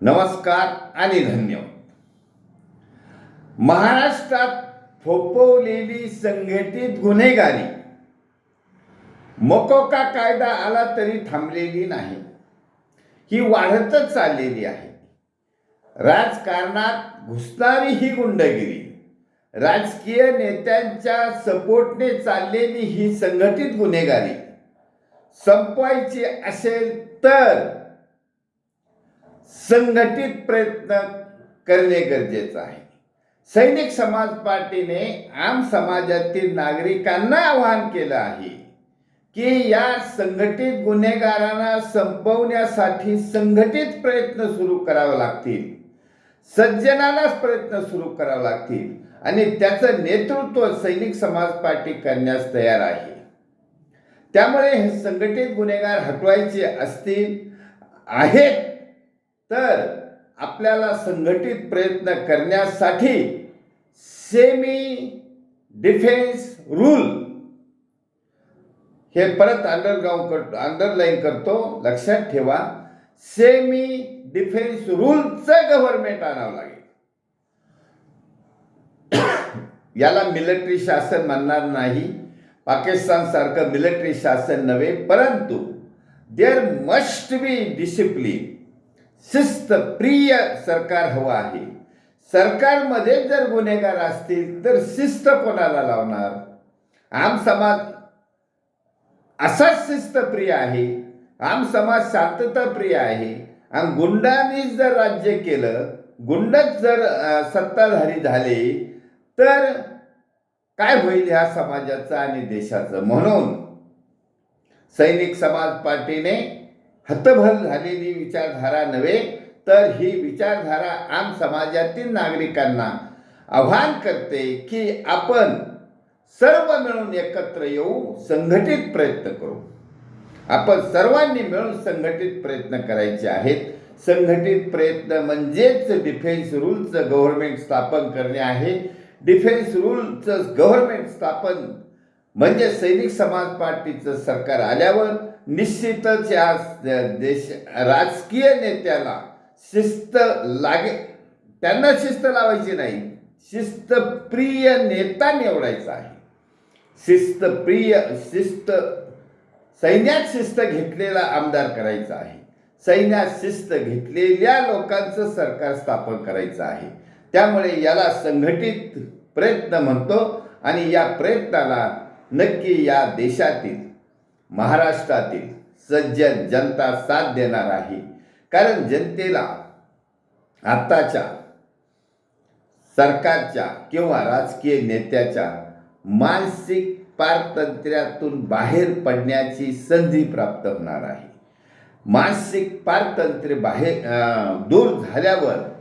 नमस्कार आणि धन्यवाद. महाराष्ट्रात फोपवलेली संघटित गुन्हेगारी मकोका कायदा आला तरी थांबलेली नाही. ही वाढतच चाललेली आहे. राजकारणात घुसणारी ही गुंडगिरी राजकीय नेत्यांच्या सपोर्टने चाललेली ही संघटित गुन्हेगारी संपवायची असेल तर संघटित प्रयत्न करणे गरजेचं आहे. सैनिक समाज पार्टीने आम समाजातील नागरिकांना आवाहन केलं आहे की या संघटित गुन्हेगारांना संपवण्यासाठी संघटित प्रयत्न सुरू करावे लागतील. सज्जनालाच प्रयत्न सुरू करावे लागतील आणि त्याचं नेतृत्व सैनिक समाज पार्टी करण्यास तयार आहे. त्यामुळे हे संघटित गुन्हेगार हटवायचे असतील आहेत तर आपल्याला संघटित प्रयत्न करण्यासाठी सेमी डिफेन्स रूल हे परत अंडरग्राऊंड करतो अंडरलाईन करतो. लक्षात ठेवा सेमी डिफेन्स रूलचं गव्हर्नमेंट आणावं लागेल. याला मिलिटरी शासन म्हणणार नाही. पाकिस्तान सारखं मिलिटरी शासन नव्हे परंतु देअर मस्ट बी डिसिप्लिन शिस्त प्रिय सरकार हवं आहे. सरकारमध्ये जर गुन्हेगार असतील तर शिस्त कोणाला लावणार? आम समाज असाच शिस्तप्रिय आहे. आम समाज शांतताप्रिय आहे. आणि गुंडांनीच जर राज्य केलं गुंडच जर सत्ताधारी झाले तर काय होईल ह्या समाजाचं आणि देशाचं? म्हणून सैनिक समाज पार्टीने हतभल झालेली विचारधारा नव्हे तर ही विचारधारा आम समाजातील नागरिकांना आव्हान करते की आपण सर्व मिळून एकत्र येऊ संघटित प्रयत्न करू. आपण सर्वांनी मिळून संघटित प्रयत्न करायचे आहेत. संघटित प्रयत्न म्हणजेच डिफेन्स रूलचं गव्हर्नमेंट स्थापन करणे आहे. डिफेन्स रूलचं गव्हर्नमेंट स्थापन म्हणजे सैनिक समाज पार्टीचं सरकार आल्यावर निश्चितच या देश राजकीय नेत्याला शिस्त लागे त्यांना शिस्त लावायची नाही शिस्तप्रिय नेता निवडायचा आहे. शिस्तप्रिय शिस्त सैन्यात शिस्त घेतलेला आमदार करायचा आहे. सैन्यात शिस्त घेतलेल्या लोकांचं सरकार स्थापन करायचं आहे. त्यामुळे याला संघटित प्रयत्न म्हणतो आणि या प्रयत्नाला नक्की या देशातील महाराष्ट्रातील सज्जन जनता साथ देणार आहे. कारण जनतेला आत्ताच्या सरकारच्या किंवा राजकीय नेत्याच्या मानसिक पारतंत्र्यातून बाहेर पडण्याची संधी प्राप्त होणार आहे. मानसिक पारतंत्र्य बाहेर अं, दूर झाल्यावर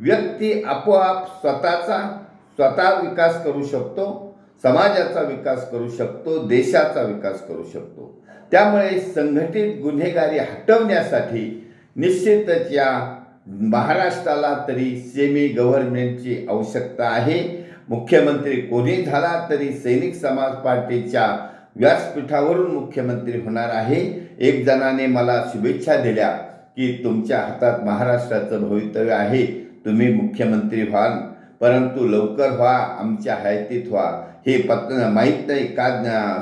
व्यक्ती आपोआप स्वतःचा स्वतः विकास करू शकतो समाजाचा विकास करू शकतो देशाचा विकास करू शकतो. त्यामुळे संघटित गुन्हेगारी हटवण्यासाठी निश्चितच या महाराष्ट्राला तरी सेमी गव्हर्नमेंटची आवश्यकता आहे. मुख्यमंत्री कोणी झाला तरी सैनिक समाज पार्टीच्या व्यासपीठावरून मुख्यमंत्री होणार आहे. एक जणाने मला शुभेच्छा दिल्या की तुमच्या हातात महाराष्ट्राचं भवितव्य आहे. तुम्ही मुख्यमंत्री व्हाल परंतु लवकर व्हा आमच्या हयातीत व्हा. हे पत माहीत नाही का?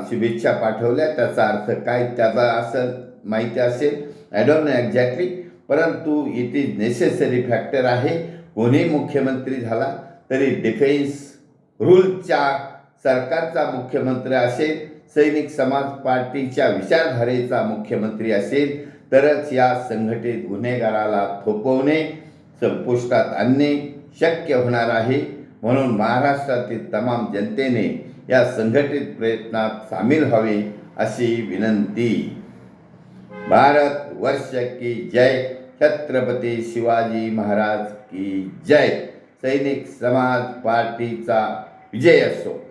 शुभेच्छा पाठवल्या त्याचा अर्थ काय? त्याचा असं माहिती असेल? आय डोंट नो एक्झॅक्टली परंतु इट इज नेसेसरी फॅक्टर आहे. कोणी मुख्यमंत्री झाला तरी डिफेन्स रूलच्या सरकारचा मुख्यमंत्री असेल सैनिक समाज पार्टीच्या विचारधारेचा मुख्यमंत्री असेल तरच या संघटित गुन्हेगाराला थोपवणे संपुष्टात आणणे शक्य होणार आहे. म्हणून महाराष्ट्रातील तमाम जनतेने या संघटित प्रयत्नात सामील व्हावे अशी विनंती. भारत वर्ष की जय. छत्रपती शिवाजी महाराज की जय. सैनिक समाज पार्टीचा विजय असो.